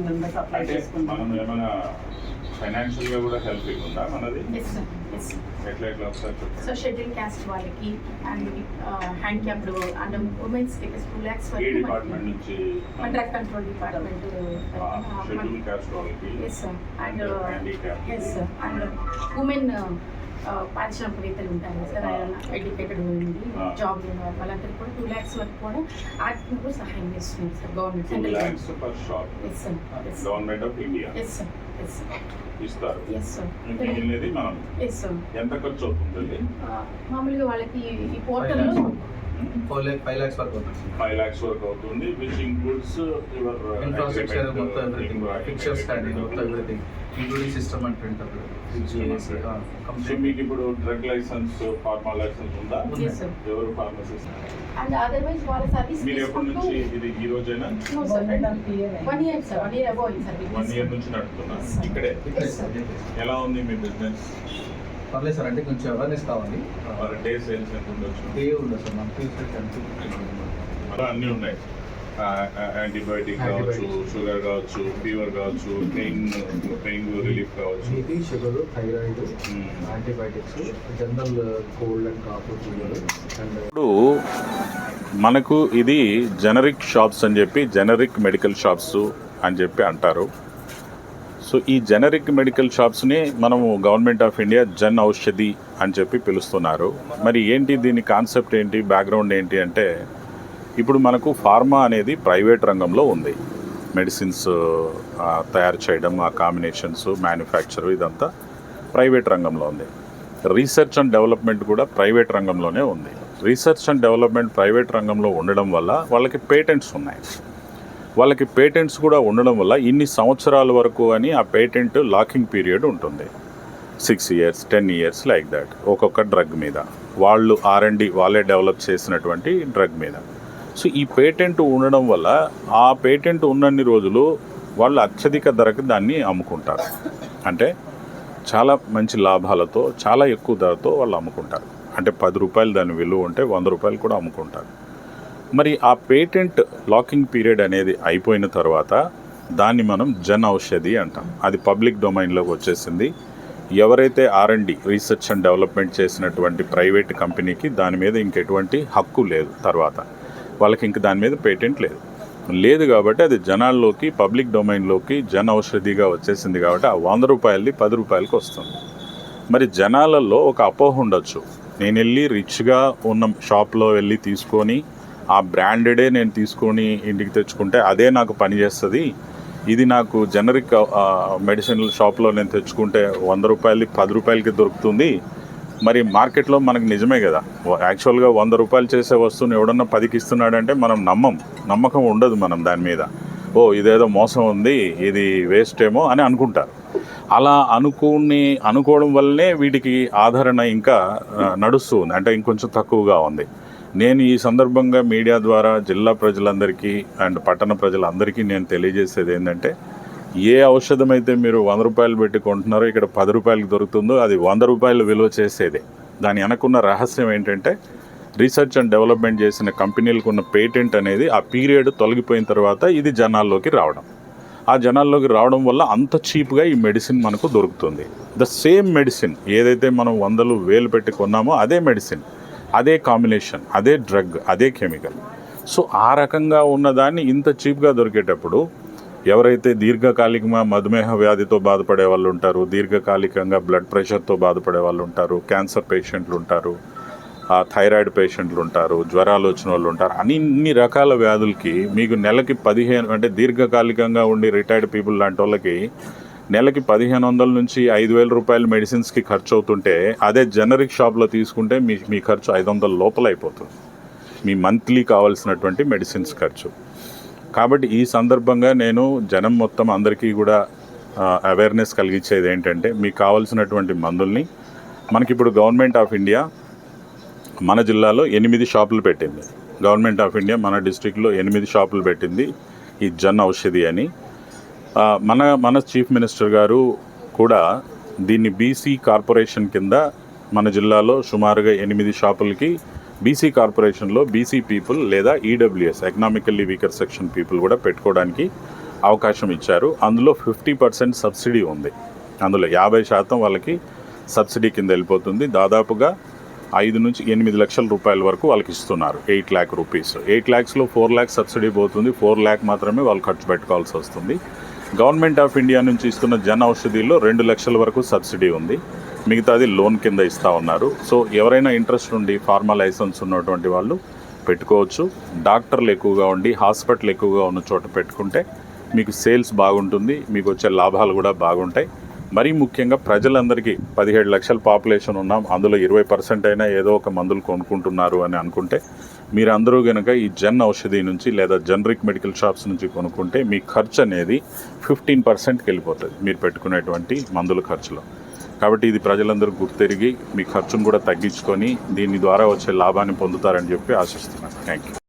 Thousand members apply చేసుకుంటాం. ఫైనాన్షియల్గా కూడా హెల్పింగ్ ఉందా మనది? ఎట్లా ఎట్లా ఒకసారి సో షెడ్యూల్ క్యాస్ట్ వాళ్ళకి and handicapped and womens two lakhs ఏ వరకు డిపార్ట్మెంట్ నుంచి? మన drug control department schedule caste వాళ్ళకి? Yes sir and handicap yes sir and women పారిశ్రామికవేత్తలు ఉంటారు సార్ ఆయన ఎడ్యుకేటెడ్ ఉంది. జాబ్ లేని వాళ్ళు వాళ్ళందరికీ కూడా టూ ల్యాక్స్ వరకు కూడా ఆర్థికంగా సహాయం చేస్తున్నారు sir government central lakhs per shop yes sir yes government of India yes sir yes sir ఇస్తారు ఎస్ సార్ మిగిలినది మనం ఎస్ సార్ ఎంత ఖర్చు అవుతుంది మామూలుగా వాళ్ళకి ఈ పోర్టల్లో ఫోర్ ల్యాక్ ఫైవ్ ల్యాక్స్ వరకు అవుతుంది. ఫైవ్ ల్యాక్స్ వరకు అవుతుంది విచ్ ఇంక్లూడ్స్ యువర్ ఇన్ఫ్రాస్ట్రక్చర్ మొత్తం ఎవ్రీథింగ్ ఫిక్చర్స్ కానీ మొత్తం everything including system and printer fridge AC so complete మీకు ఇప్పుడు డ్రగ్ లైసెన్స్ ఫార్మా లైసెన్స్ ఉందా? ఎవరు ఫార్మసిస్ట్ అండ్ అదర్వైజ్ వాళ్ళ సర్వీస్ మీరు ఎప్పటి నుంచి ఇది ఈ రోజైనా? Year one year sir one year above sir one year నుంచి నడుపుతున్నా. ఇక్కడే. ఎలా ఉంది మీ బిజినెస్ పర్లేదు సార్ అంటే కొంచెం అవేర్నెస్ కావాలి. డే సేల్స్ ఎంత ఉండొచ్చు డే ఉండదు సార్? టు అలా అన్నీ ఉన్నాయి. యాంటీబయాటిక్ కావచ్చు. షుగర్ కావచ్చు ఫీవర్ కావచ్చు పెయిన్ పెయిన్ రిలీఫ్ కావచ్చు. BP sugar thyroid. Antibiotics general cold and cough fever and ఇప్పుడు మనకు ఇది జనరిక్ షాప్స్ అని చెప్పి జనరిక్ మెడికల్ షాప్స్ అని చెప్పి అంటారు. సో ఈ జనరిక్ మెడికల్ షాప్స్ని మనము government of India Jan Aushadhi అని చెప్పి పిలుస్తున్నారు. మరి ఏంటి దీని కాన్సెప్ట్ ఏంటి బ్యాక్గ్రౌండ్ ఏంటి అంటే ఇప్పుడు మనకు ఫార్మా అనేది ప్రైవేట్ రంగంలో ఉంది. మెడిసిన్స్ తయారు చేయడం ఆ కాంబినేషన్స్ మ్యానుఫ్యాక్చర్ ఇదంతా ప్రైవేట్ రంగంలో ఉంది. రీసెర్చ్ అండ్ డెవలప్మెంట్ కూడా ప్రైవేట్ రంగంలోనే ఉంది. రీసెర్చ్ అండ్ డెవలప్మెంట్ ప్రైవేట్ రంగంలో ఉండడం వల్ల వాళ్ళకి పేటెంట్స్ ఉన్నాయి. వాళ్ళకి పేటెంట్స్ కూడా ఉండడం వల్ల ఇన్ని సంవత్సరాల వరకు అని ఆ పేటెంట్ లాకింగ్ పీరియడ్ ఉంటుంది. Six years ten years like that ఒక్కొక్క డ్రగ్ మీద. వాళ్ళు ఆర్ఎండి వాళ్ళే డెవలప్ చేసినటువంటి డ్రగ్ మీద. సో ఈ పేటెంట్ ఉండడం వల్ల ఆ పేటెంట్ ఉన్నన్ని రోజులు వాళ్ళు అత్యధిక ధరకు దాన్ని అమ్ముకుంటారు. అంటే చాలా మంచి లాభాలతో చాలా ఎక్కువ ధరతో వాళ్ళు అమ్ముకుంటారు. అంటే పది రూపాయలు దాని విలువ ఉంటే వంద రూపాయలు కూడా అమ్ముకుంటారు. మరి ఆ పేటెంట్ లాకింగ్ పీరియడ్ అనేది అయిపోయిన తర్వాత దాన్ని మనం జన్ ఔషధి అంటాం. అది పబ్లిక్ డొమైన్లోకి వచ్చేసింది. ఎవరైతే R and D research and development చేసినటువంటి ప్రైవేట్ కంపెనీకి దాని మీద ఇంకెటువంటి హక్కు లేదు తర్వాత. వాళ్ళకి ఇంక దాని మీద పేటెంట్ లేదు. లేదు కాబట్టి అది జనాల్లోకి పబ్లిక్ డొమైన్లోకి జన్ ఔషధిగా వచ్చేసింది కాబట్టి ఆ వంద రూపాయలది పది రూపాయలకి వస్తుంది. మరి జనాలలో ఒక అపోహ ఉండొచ్చు. నేను వెళ్ళి రిచ్గా ఉన్న షాప్లో వెళ్ళి తీసుకొని ఆ బ్రాండెడే నేను తీసుకొని ఇంటికి తెచ్చుకుంటే అదే నాకు పనిచేస్తుంది ఇది నాకు జనరిక్ మెడిసిన్ షాప్లో నేను తెచ్చుకుంటే వంద రూపాయలు పది రూపాయలకి దొరుకుతుంది. మరి మార్కెట్లో మనకు నిజమే కదా. యాక్చువల్గా వంద రూపాయలు చేసే వస్తువుని ఎవడన్నా పదికి ఇస్తున్నాడంటే మనం నమ్మం. నమ్మకం ఉండదు మనం దాని మీద. ఓ ఇదేదో మోసం ఉంది ఇది వేస్ట్ ఏమో అని అనుకుంటారు. అలా అనుకుని అనుకోవడం వల్లనే వీటికి ఆదరణ ఇంకా నడుస్తుంది అంటే ఇంకొంచెం తక్కువగా ఉంది. నేను ఈ సందర్భంగా మీడియా ద్వారా జిల్లా ప్రజలందరికీ అండ్ పట్టణ ప్రజలందరికీ నేను తెలియజేసేది ఏంటంటే ఏ ఔషధం అయితే మీరు వంద రూపాయలు పెట్టి కొంటున్నారో ఇక్కడ పది రూపాయలకి దొరుకుతుందో అది వంద రూపాయలు విలువ చేసేదే. దాని వెనకున్న రహస్యం ఏంటంటే రీసెర్చ్ అండ్ డెవలప్మెంట్ చేసిన కంపెనీలకు ఉన్న పేటెంట్ అనేది ఆ పీరియడ్ తొలగిపోయిన తర్వాత ఇది జనాల్లోకి రావడం. ఆ జనాల్లోకి రావడం వల్ల అంత చీప్గా ఈ మెడిసిన్ మనకు దొరుకుతుంది. ద సేమ్ మెడిసిన్ ఏదైతే మనం వందలు వేలు పెట్టి కొన్నామో అదే మెడిసిన్. అదే కాంబినేషన్ అదే డ్రగ్ అదే కెమికల్. సో ఆ రకంగా ఉన్నదాన్ని ఇంత చీప్గా దొరికేటప్పుడు ఎవరైతే దీర్ఘకాలికమా మధుమేహ వ్యాధితో బాధపడే వాళ్ళు ఉంటారు దీర్ఘకాలికంగా బ్లడ్ ప్రెషర్తో బాధపడే వాళ్ళు ఉంటారు క్యాన్సర్ పేషెంట్లు ఉంటారు థైరాయిడ్ పేషెంట్లు ఉంటారు జ్వరాలు వచ్చిన వాళ్ళు ఉంటారు అన్ని రకాల వ్యాధులకి మీకు నెలకి పదిహేను అంటే దీర్ఘకాలికంగా ఉండి రిటైర్డ్ పీపుల్ లాంటి వాళ్ళకి నెలకి పదిహేను వందల నుంచి ఐదు వేల రూపాయల మెడిసిన్స్కి ఖర్చు అవుతుంటే అదే జనరిక్ షాప్లో తీసుకుంటే మీ మీ ఖర్చు ఐదు వందల లోపల అయిపోతుంది. మీ మంత్లీ కావాల్సినటువంటి మెడిసిన్స్ ఖర్చు. కాబట్టి ఈ సందర్భంగా నేను జనం మొత్తం అందరికీ కూడా అవేర్నెస్ కలిగించేది ఏంటంటే మీకు కావాల్సినటువంటి మందుల్ని మనకి ఇప్పుడు గవర్నమెంట్ ఆఫ్ ఇండియా మన జిల్లాలో ఎనిమిది షాపులు పెట్టింది. గవర్నమెంట్ ఆఫ్ ఇండియా మన డిస్టిక్లో ఎనిమిది షాపులు పెట్టింది ఈ జన్ ఔషధి అని. మన మన చీఫ్ మినిస్టర్ గారు కూడా దీన్ని బీసీ కార్పొరేషన్ కింద మన జిల్లాలో సుమారుగా ఎనిమిది షాపులకి బీసీ కార్పొరేషన్లో బీసీ పీపుల్ లేదా EWS economically weaker section people కూడా పెట్టుకోవడానికి అవకాశం ఇచ్చారు. అందులో ఫిఫ్టీ పర్సెంట్ సబ్సిడీ ఉంది. అందులో యాభై శాతం వాళ్ళకి సబ్సిడీ కింద వెళ్ళిపోతుంది. దాదాపుగా ఐదు నుంచి ఎనిమిది లక్షల రూపాయల వరకు వాళ్ళకి ఇస్తున్నారు. Eight lakh rupees. ఎయిట్ ల్యాక్స్లో ఫోర్ ల్యాక్ సబ్సిడీ పోతుంది. ఫోర్ ల్యాక్ మాత్రమే వాళ్ళు ఖర్చు పెట్టుకోవాల్సి వస్తుంది. గవర్నమెంట్ ఆఫ్ ఇండియా నుంచి ఇస్తున్న జన ఔషధిలో రెండు లక్షల వరకు సబ్సిడీ ఉంది. మిగతాది లోన్ కింద ఇస్తూ ఉన్నారు. సో ఎవరైనా ఇంట్రెస్ట్ ఉండి ఫార్మా లైసెన్స్ ఉన్నటువంటి వాళ్ళు పెట్టుకోవచ్చు. డాక్టర్లు ఎక్కువగా ఉండి హాస్పిటల్ ఎక్కువగా ఉన్న చోట పెట్టుకుంటే మీకు సేల్స్ బాగుంటుంది మీకు వచ్చే లాభాలు కూడా బాగుంటాయి. మరీ ముఖ్యంగా ప్రజలందరికీ పదిహేడు లక్షల పాపులేషన్ ఉన్నాం. అందులో ఇరవై పర్సెంట్ అయినా ఏదో ఒక మందులు కొనుక్కుంటున్నారు అని అనుకుంటే మీరందరూ కనుక ఈ జన్ ఔషధి నుంచి లేదా జనరిక్ మెడికల్ షాప్స్ నుంచి కొనుక్కుంటే మీ ఖర్చు అనేది ఫిఫ్టీన్ పర్సెంట్కి వెళ్ళిపోతుంది మీరు పెట్టుకునేటువంటి మందుల ఖర్చులో. కాబట్టి ఇది ప్రజలందరూ గుర్తెరిగి మీ ఖర్చును కూడా తగ్గించుకొని దీని ద్వారా వచ్చే లాభాన్ని పొందుతారని చెప్పి ఆశిస్తున్నాను. Thank you